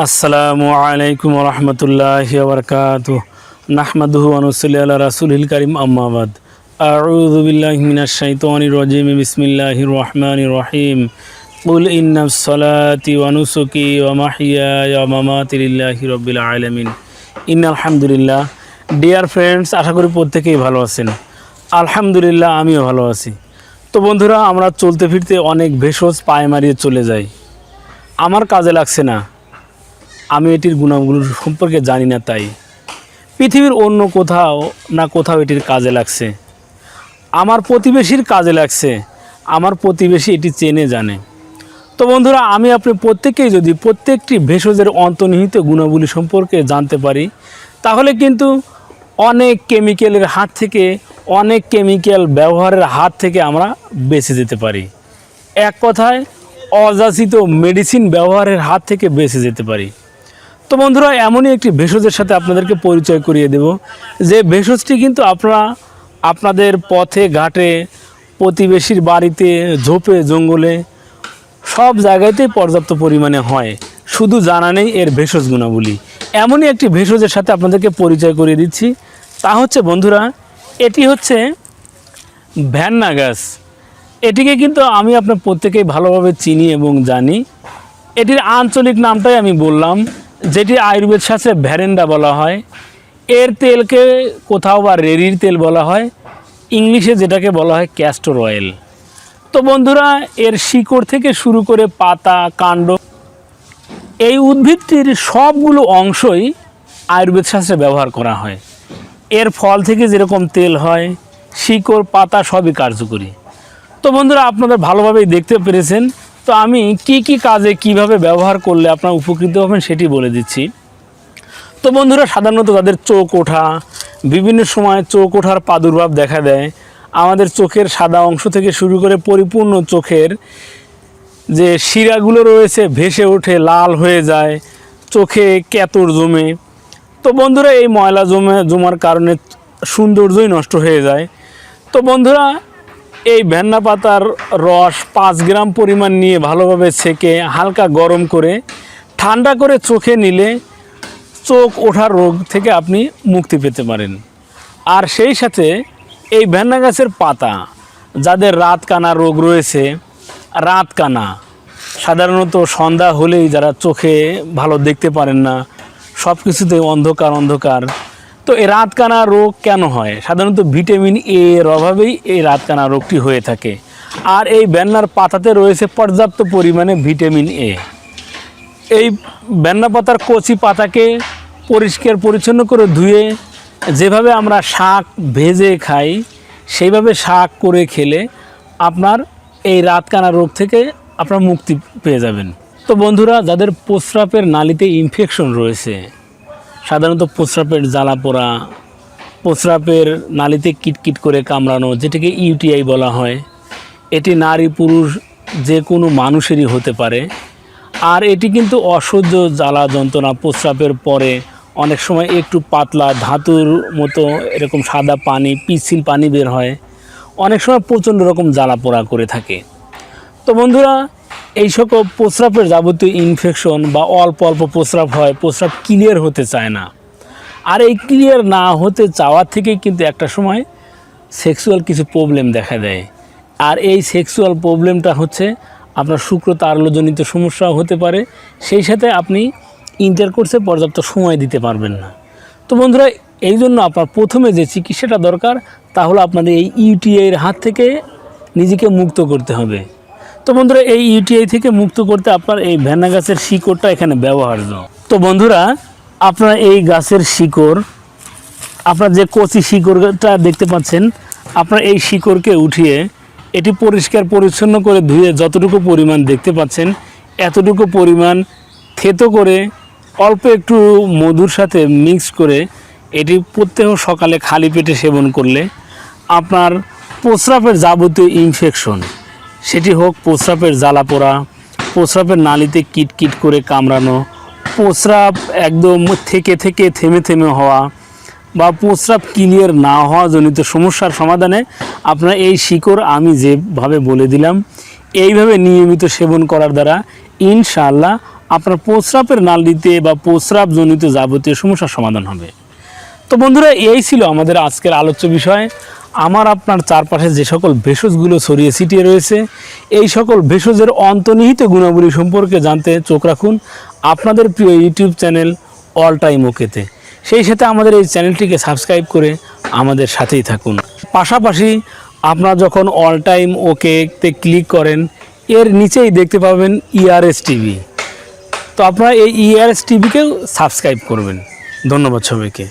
আসসালামু আলাইকুম রহমতুল্লাহ বরকাত নাহমাদুহু আনুসলি আল্লাহ রাসুলহিল করিম আম্মাবাদ আউযু বিল্লাহি মিনাশ শাইতানির রাজিম, বিসমিল্লাহির রহমানির রহিম। কুল ইন্না সলাতি ওয়া নুসুকি ওয়া মাহিয়ায়া ওয়া মামাতি লিল্লাহি রাব্বিল আলামিন। ইন্নাল হামদুলিল্লাহ। ডিয়ার ফ্রেন্ডস আশা করি প্রত্যেকেই ভালো আছেন। আলহামদুলিল্লাহ, আমিও ভালো আছি। তো বন্ধুরা, আমরা চলতে ফিরতে অনেক ভেষজ পায়ে মারিয়ে চলে যাই। আমার কাজে লাগছে না। আমি এটির গুণাগুলো সম্পর্কে জানি না তাই। পৃথিবীর অন্য কোথাও না কোথাও এটির কাজে লাগছে। আমার প্রতিবেশীর কাজে লাগছে। আমার প্রতিবেশী এটি চেনে, জানে। তো বন্ধুরা, আমি আপনি প্রত্যেকেই যদি প্রত্যেকটি ভেষজের অন্তর্নিহিত গুণাবলী সম্পর্কে জানতে পারি, তাহলে কিন্তু অনেক কেমিক্যালের হাত থেকে, অনেক কেমিক্যাল ব্যবহারের হাত থেকে আমরা বেঁচে যেতে পারি। এক কথায়, অযাচিত মেডিসিন ব্যবহারের হাত থেকে বেঁচে যেতে পারি। তো বন্ধুরা, এমনই একটি ভেষজের সাথে আপনাদেরকে পরিচয় করিয়ে দেব। যে ভেষজটি কিন্তু আপনারা আপনাদের পথে, ঘাটে, প্রতিবেশীর বাড়িতে, ঝোপে, জঙ্গলে সব জায়গাতেই পর্যাপ্ত পরিমাণে হয়। শুধু জানা নেই এর ভেষজ গুণাবলী। এমনই একটি ভেষজের সাথে আপনাদেরকে পরিচয় করিয়ে দিচ্ছি। তা হচ্ছে, বন্ধুরা, এটি হচ্ছে ভ্যান্না গাছ। এটিকে কিন্তু আমি আপনার প্রত্যেকেই ভালোভাবে চিনি এবং জানি। এটির আঞ্চলিক নামটাই আমি বললাম যেটি আয়ুর্বেদ শাস্ত্রে ভ্যারেন্ডা বলা হয়, এর তেলকে কোথাও বা রেরির তেল বলা হয়, ইংলিশে যেটাকে বলা হয় ক্যাস্টর অয়েল। তো বন্ধুরা, এর শিকড় থেকে শুরু করে পাতা, কাণ্ড, এই উদ্ভিদটির সবগুলো অংশই আয়ুর্বেদ শাস্ত্রে ব্যবহার করা হয়। এর ফল থেকে যেরকম তেল হয়, শিকড়, পাতা সবই কার্যকরী। তো বন্ধুরা আপনাদের ভালোভাবেই দেখতে পেরেছেন তো আমি কি কি কাজে কীভাবে ব্যবহার করলে আপনারা উপকৃত হবেন সেটি বলে দিচ্ছি। তো বন্ধুরা, সাধারণত তাদের চোখ ওঠা, বিভিন্ন সময় চোখ ওঠার প্রাদুর্ভাব দেখা দেয়। আমাদের চোখের সাদা অংশ থেকে শুরু করে পরিপূর্ণ চোখের যে শিরাগুলো রয়েছে ভেসে ওঠে, লাল হয়ে যায়, চোখে কেতর জমে। তো বন্ধুরা, এই ময়লা জমে, জমার কারণে সৌন্দর্যই নষ্ট হয়ে যায়। তো বন্ধুরা এই ভেন্না পাতার রস পাঁচ গ্রাম পরিমাণ নিয়ে ভালোভাবে ছেঁকে হালকা গরম করে, ঠান্ডা করে চোখে নিলে চোখ ওঠার রোগ থেকে আপনি মুক্তি পেতে পারেন। আর সেই সাথে এই ভেন্না গাছের পাতা, যাদের রাত কানা রোগ রয়েছে রাত কানা সাধারণত সন্ধ্যা হলেই যারা চোখে ভালো দেখতে পারেন না সব কিছুতে অন্ধকার অন্ধকার তো এই রাতকানা রোগ কেন হয়? সাধারণত ভিটামিন এ এর অভাবেই এই রাতকানা রোগটি হয়ে থাকে। আর এই ব্যান্নার পাতাতে রয়েছে পর্যাপ্ত পরিমাণে ভিটামিন এ এই ব্যান্না পাতার কচি পাতাকে পরিষ্কার পরিচ্ছন্ন করে ধুয়ে যেভাবে আমরা শাক ভেজে খাই, সেইভাবে শাক করে খেলে আপনার এই রাতকানা রোগ থেকে আপনার মুক্তি পেয়ে যাবেন। তো বন্ধুরা, যাদের প্রস্রাবের নালিতে ইনফেকশন রয়েছে সাধারণত প্রস্রাবের জ্বালা পোড়া, প্রস্রাবের নালিতে কিটকিট করে কামড়ানো, যেটাকে ইউটিআই বলা হয়, এটি নারী পুরুষ যে কোনো মানুষেরই হতে পারে। আর এটি কিন্তু অসহ্য জ্বালা যন্ত্রণা প্রস্রাবের পরে অনেক সময় একটু পাতলা ধাতুর মতো এরকম সাদা পানি পিছিল পানি বের হয়। অনেক সময় প্রচণ্ড রকম জ্বালা পোড়া করে থাকে। তো বন্ধুরা এই সকল প্রস্রাবের যাবতীয় ইনফেকশন বা অল্প অল্প প্রস্রাব হয়, প্রস্রাব ক্লিয়ার হতে চায় না। আর এই ক্লিয়ার না হতে চাওয়ার থেকেই কিন্তু একটা সময় সেক্সুয়াল কিছু প্রবলেম দেখা দেয়। আর এই সেক্সুয়াল প্রবলেমটা হচ্ছে আপনার শুক্র তারলজনিত সমস্যাও হতে পারে, সেই সাথে আপনি ইন্টারকোর্সে পর্যাপ্ত সময় দিতে পারবেন না। তো বন্ধুরা, এই জন্য আপনার প্রথমে যে চিকিৎসাটা দরকার, তাহলে আপনাদের এই ইউটিআইয়ের হাত থেকে নিজেকে মুক্ত করতে হবে। তো বন্ধুরা, এই ইউটিআই থেকে মুক্ত করতে আপনার এই ভেন্না গাছের শিকড়টা এখানে ব্যবহার্য তো বন্ধুরা, আপনার এই গাছের শিকড়, আপনার যে কচি শিকড়টা দেখতে পাচ্ছেন, আপনার এই শিকড়কে উঠিয়ে এটি পরিষ্কার পরিচ্ছন্ন করে ধুয়ে যতটুকু পরিমাণ দেখতে পাচ্ছেন, এতটুকু পরিমাণ থেতো করে অল্প একটু মধুর সাথে মিক্স করে এটি প্রত্যেক সকালে খালি পেটে সেবন করলে আপনার প্রস্রাবের যাবতীয় ইনফেকশন সেটি হোক প্রস্রাবের জ্বালা পোড়া প্রস্রাবের নালিতে কিটকিট করে কামড়ানো, প্রস্রাব একদম থেকে থেকে থেমে থেমে হওয়া বা প্রস্রাব ক্লিয়ার না হওয়া জনিত সমস্যার সমাধানে আপনার এই শিকড় আমি যেভাবে বলে দিলাম, এইভাবে নিয়মিত সেবন করার দ্বারা ইনশাআল্লাহ আপনার প্রস্রাবের নালিতে বা প্রস্রাবজনিত যাবতীয় সমস্যার সমাধান হবে। তো বন্ধুরা, এই ছিল আমাদের আজকের আলোচ্য বিষয়। আমার আপনার চারপাশে যে সকল ভেষজগুলো ছড়িয়ে ছিটিয়ে রয়েছে, এই সকল ভেষজের অন্তর্নিহিত গুণাবলী সম্পর্কে জানতে চোখ রাখুন আপনাদের প্রিয় ইউটিউব চ্যানেল অল টাইম ওকেতে। সেই সাথে আমাদের এই চ্যানেলটিকে সাবস্ক্রাইব করে আমাদের সাথেই থাকুন। পাশাপাশি আপনারা যখন অল টাইম ওকেতে ক্লিক করেন, এর নিচেই দেখতে পাবেন ইআরএস টিভি তো আপনারা এই ইআরএস টিভিকেও সাবস্ক্রাইব করবেন। ধন্যবাদ সবাইকে।